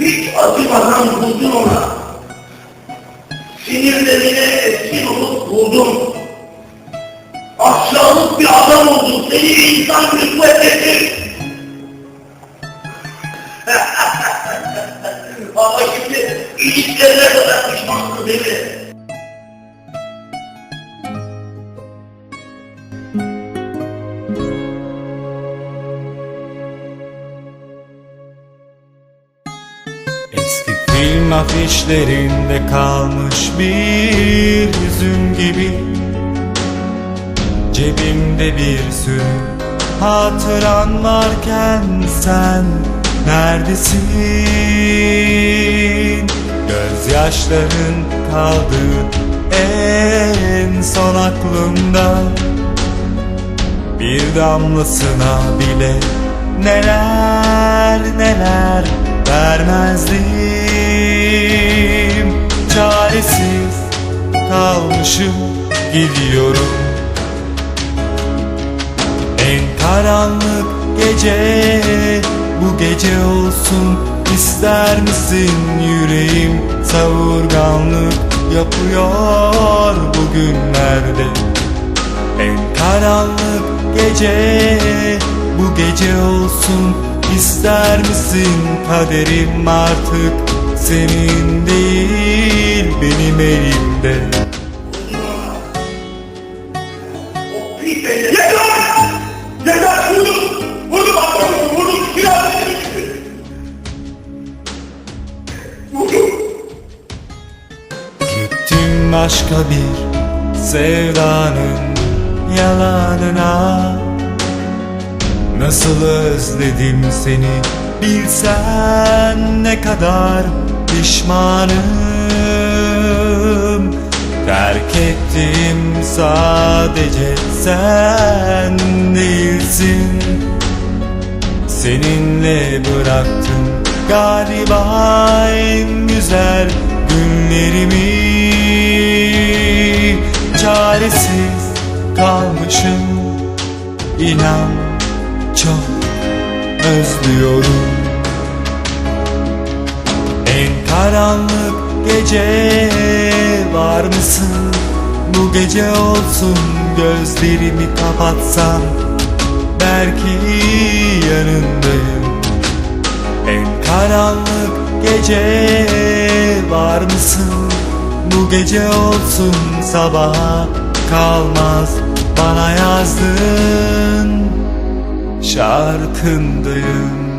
Hiç acımadan vurdun ona. Sinirlerine eskin olup vurdun. Aşağılık bir adam oldun. Seni insan rütbet ettim. Ama şimdi iyiliklerine kadar pişmansın değil mi? Eski film afişlerinde kalmış bir yüzün gibi Cebimde bir sürü hatıran varken sen neredesin? Gözyaşların kaldı en son aklımda bir damlasına bile neler neler vermezdim kalmışım gidiyorum. En karanlık gece bu gece olsun ister misin? Yüreğim savurganlık yapıyor bugünlerde. En karanlık gece bu gece olsun ister misin? Kaderim artık senin değil benim elimde başka bir sevdanın yalanına. Nasıl özledim seni bilsen ne kadar pişmanım. Terk ettim sadece sen değilsin. Seninle bıraktım galiba en güzel kalmışım inan çok özlüyorum En karanlık gece var mısın? Bu gece olsun gözlerimi kapatsam Belki yanındayım En karanlık gece var mısın? Bu gece olsun sabaha kalmaz Bana yazdın şarkındayım